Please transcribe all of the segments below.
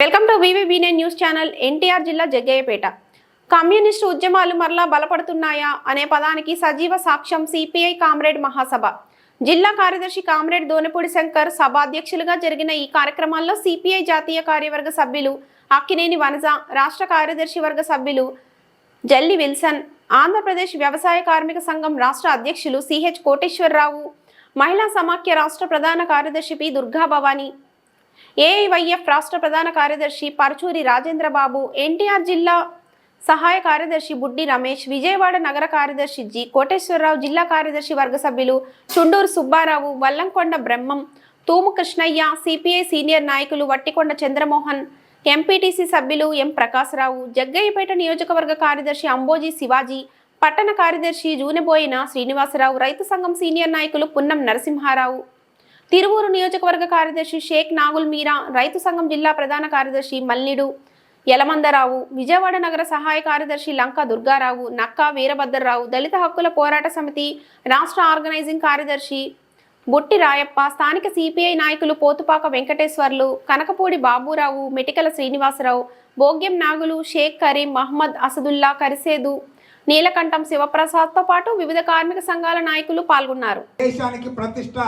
Welcome to వివిబీనే news channel NTR జిల్లా Jaggayyapeta. Communist ఉద్యమాలు మరలా బలపడుతున్నాయా అనే పదానికి సజీవ సాక్ష్యం సిపిఐ కామ్రేడ్ మహాసభ. జిల్లా కార్యదర్శి కామ్రేడ్ దోనపూడి శంకర్ సభాధ్యక్షులుగా జరిగిన ఈ కార్యక్రమాల్లో సిపిఐ జాతీయ కార్యవర్గ సభ్యులు అక్కినేని వనజ రాష్ట్ర కార్యదర్శి వర్గ సభ్యులు జల్లి విల్సన్ ఆంధ్రప్రదేశ్ వ్యవసాయ కార్మిక సంఘం రాష్ట్ర అధ్యక్షులు సిహెచ్ కోటేశ్వరరావు మహిళా సమాఖ్య రాష్ట్ర ప్రధాన కార్యదర్శి పి దుర్గా భవానీ ఏఐవైఎఫ్ రాష్ట్ర ప్రధాన కార్యదర్శి పరచూరి రాజేంద్రబాబు ఎన్టీఆర్ జిల్లా సహాయ కార్యదర్శి బుడ్డి రమేష్ విజయవాడ నగర కార్యదర్శి జి కోటేశ్వరరావు జిల్లా కార్యదర్శి వర్గ సభ్యులు చుండూరు సుబ్బారావు వల్లంకొండ బ్రహ్మం తూము కృష్ణయ్య సిపిఐ సీనియర్ నాయకులు వట్టికొండ చంద్రమోహన్ ఎంపీటీసీ సభ్యులు ఎం ప్రకాశరావు జగ్గయ్యపేట నియోజకవర్గ కార్యదర్శి అంబోజీ శివాజీ పట్టణ కార్యదర్శి జూనెబోయిన శ్రీనివాసరావు రైతు సంఘం సీనియర్ నాయకులు పున్నం నరసింహారావు. తిరువూరు నియోజకవర్గ కార్యదర్శి షేక్ నాగుల్ మీరా రైతు సంఘం జిల్లా ప్రధాన కార్యదర్శి మల్లిడు యలమందరావు విజయవాడ నగర సహాయ కార్యదర్శి లంక దుర్గారావు నక్కా వీరభద్రరావు దళిత హక్కుల పోరాట సమితి రాష్ట్ర ఆర్గనైజింగ్ కార్యదర్శి బొట్టి రాయప్ప స్థానిక సిపిఐ నాయకులు పోతుపాక వెంకటేశ్వర్లు కనకపూడి బాబురావు మెటికల శ్రీనివాసరావు భోగ్యం నాగులు షేక్ కరీం మహమ్మద్ అసదుల్లా కరిసేదు నీలకంఠం శివప్రసాద్తో పాటు వివిధ కార్మిక సంఘాల నాయకులు పాల్గొన్నారు. దేశానికి ప్రతిష్ట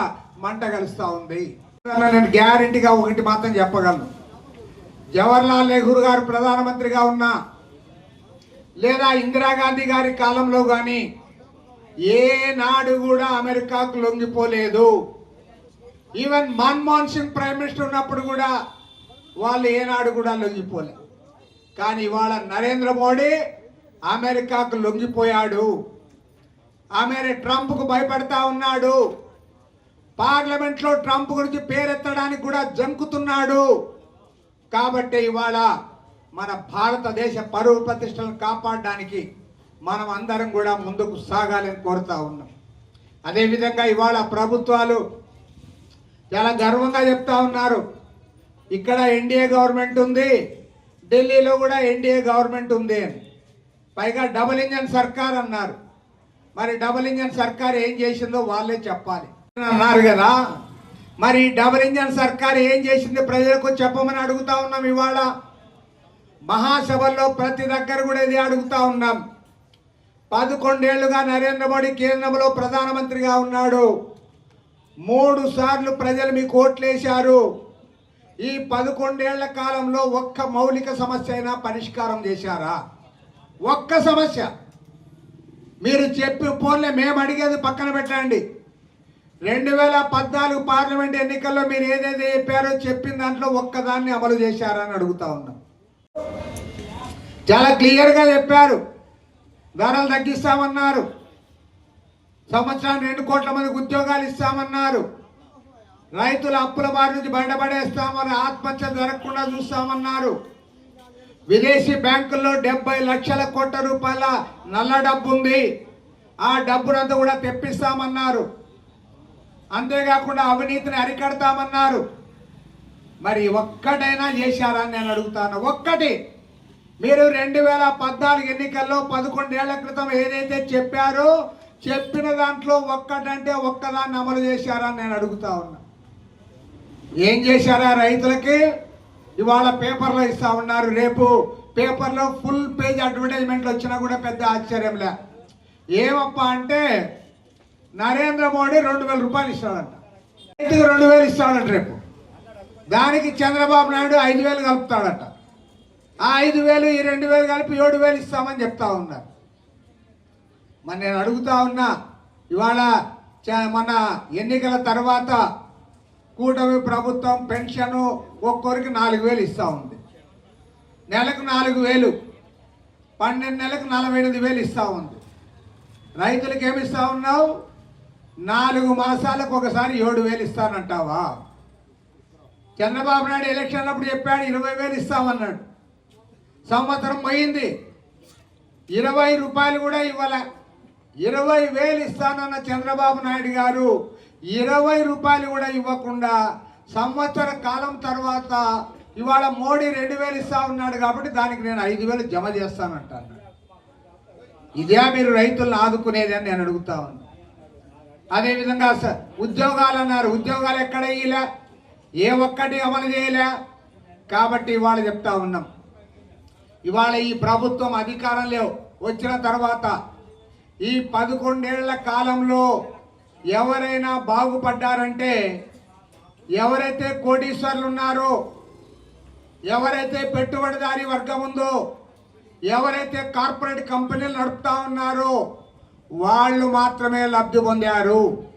మంట కలుస్తూ ఉంది. నేను గ్యారంటీగా ఒకటి మాత్రం చెప్పగలను. జవహర్లాల్ నెహ్రూ గారు ప్రధానమంత్రిగా ఉన్నా లేదా ఇందిరాగాంధీ గారి కాలంలో కానీ ఏనాడు కూడా అమెరికాకు లొంగిపోలేదు. Even Manmohan Singh prime minister ఉన్నప్పుడు కూడా వాళ్ళు ఏనాడు కూడా లొంగిపోలేదు కానీ ఇవాళ నరేంద్ర మోడీ అమెరికాకు లొంగిపోయాడు. ఆమె ట్రంప్కు భయపడతా ఉన్నాడు. పార్లమెంట్లో ట్రంప్ గురించి పేరెత్తడానికి కూడా జంకుతున్నాడు. కాబట్టి ఇవాళ మన భారతదేశ పరువు ప్రతిష్టలను కాపాడడానికి మనం అందరం కూడా ముందుకు సాగాలని కోరుతా ఉన్నాం. అదేవిధంగా ఇవాళ ప్రభుత్వాలు చాలా గర్వంగా చెప్తా ఉన్నారు. ఇక్కడ ఎన్డీఏ గవర్నమెంట్ ఉంది ఢిల్లీలో కూడా ఎన్డీఏ గవర్నమెంట్ ఉంది అని. పైగా డబుల్ ఇంజన్ సర్కార్ అన్నారు. మరి డబుల్ ఇంజన్ సర్కార్ ఏం చేసిందో వాళ్ళే చెప్పాలి. అన్నారు కదా. మరి డబుల్ ఇంజన్ సర్కార్ ఏం చేసింది? ప్రజలకు చెప్పమని అడుగుతా ఉన్నాం ఇవాళ. మహాసభల్లో ప్రతి దగ్గర కూడా ఇది అడుగుతా ఉన్నాం. పదకొండేళ్ళుగా నరేంద్ర మోడీ కేంద్రంలో ప్రధానమంత్రిగా ఉన్నాడు. మూడు సార్లు ప్రజలు మీకు ఓట్లేశారు. ఈ పదకొండేళ్ళ కాలంలో ఒక్క మౌలిక సమస్య అయినా పరిష్కారం చేశారా? ఒక్క సమస్య. మీరు చెప్పి పోన్లే మేము అడిగేది పక్కన పెట్టండి. రెండు వేల పద్నాలుగు పార్లమెంట్ ఎన్నికల్లో మీరు ఏదైతే చెప్పారో చెప్పిన దాంట్లో ఒక్కదాన్ని అమలు చేశారని అడుగుతా ఉన్నాం. చాలా క్లియర్గా చెప్పారు. ధరలు తగ్గిస్తామన్నారు. సంవత్సరానికి రెండు కోట్ల మందికి ఉద్యోగాలు ఇస్తామన్నారు. రైతుల అప్పుల బారి నుంచి బయటపడేస్తామని ఆత్మహత్య జరగకుండా చూస్తామన్నారు. విదేశీ బ్యాంకుల్లో డెబ్బై లక్షల కోట్ల రూపాయల నల్ల డబ్బు ఉంది ఆ డబ్బునంతా కూడా తెప్పిస్తామన్నారు. అంతేకాకుండా అవినీతిని అరికడతామన్నారు. మరి ఒక్కటైనా చేశారా అని నేను అడుగుతాను. ఒక్కటి మీరు రెండు వేల పద్నాలుగు ఎన్నికల్లో పదకొండేళ్ళ క్రితం ఏదైతే చెప్పారో చెప్పిన దాంట్లో ఒక్కటంటే ఒక్కదాన్ని అమలు చేశారా నేను అడుగుతా ఉన్నా. ఏం చేశారా రైతులకి? ఇవాళ పేపర్లో ఇస్తా ఉన్నారు. రేపు పేపర్లో ఫుల్ పేజ్ అడ్వర్టైజ్మెంట్లు వచ్చినా కూడా పెద్ద ఆశ్చర్యంలే. ఏమప్పా అంటే నరేంద్ర మోడీ రెండు వేల రూపాయలు ఇస్తాడంట. రైతుకు రెండు వేలు ఇస్తాడంట రేపు. దానికి చంద్రబాబు నాయుడు ఐదు వేలు కలుపుతాడట. ఆ ఐదు వేలు ఈ రెండు వేలు కలిపి ఏడు వేలు ఇస్తామని చెప్తా ఉన్నారు మరి నేను అడుగుతా ఉన్నా ఇవాళ చ- మన ఎన్నికల తర్వాత కూటమి ప్రభుత్వం పెన్షన్ ఒక్కొరికి నాలుగు వేలు ఇస్తూ ఉంది. నెలకు నాలుగు వేలు పన్నెండు నెలకు నలభై ఎనిమిది వేలు ఇస్తూ ఉంది. రైతులకు ఏమి ఇస్తా ఉన్నావు? నాలుగు మాసాలకు ఒకసారి ఏడు వేలు ఇస్తానంటావా? చంద్రబాబు నాయుడు ఎలక్షన్ అప్పుడు చెప్పాడు ఇరవై వేలు ఇస్తామన్నాడు. సంవత్సరం పోయింది. ఇరవై రూపాయలు కూడా ఇవ్వాల. ఇరవై వేలు ఇస్తానన్న చంద్రబాబు నాయుడు గారు ఇరవై రూపాయలు కూడా ఇవ్వకుండా సంవత్సర కాలం తర్వాత ఇవాళ మోడీ రెండు వేలు ఇస్తా ఉన్నాడు కాబట్టి దానికి నేను ఐదు వేలు జమ చేస్తానంటాను. ఇదే మీరు రైతులను ఆదుకునేది అని నేను అడుగుతా అదేవిధంగా స- ఉద్యోగాలు అన్నారు ఉద్యోగాలు ఎక్కడ వేయలే ఏ ఒక్కటి అమలు చేయలే? కాబట్టి ఇవాళ చెప్తా ఉన్నాం. ఇవాళ ఈ ప్రభుత్వం అధికారంలో వచ్చిన తర్వాత ఈ పదకొండేళ్ళ కాలంలో ఎవరైనా బాగుపడ్డారంటే ఎవరైతే కోటీశ్వర్లు ఉన్నారో ఎవరైతే పెట్టుబడిదారీ వర్గం ఉందో ఎవరైతే కార్పొరేట్ కంపెనీలు నడుపుతా ఉన్నారో వాళ్ళు మాత్రమే లబ్ధి పొందారు.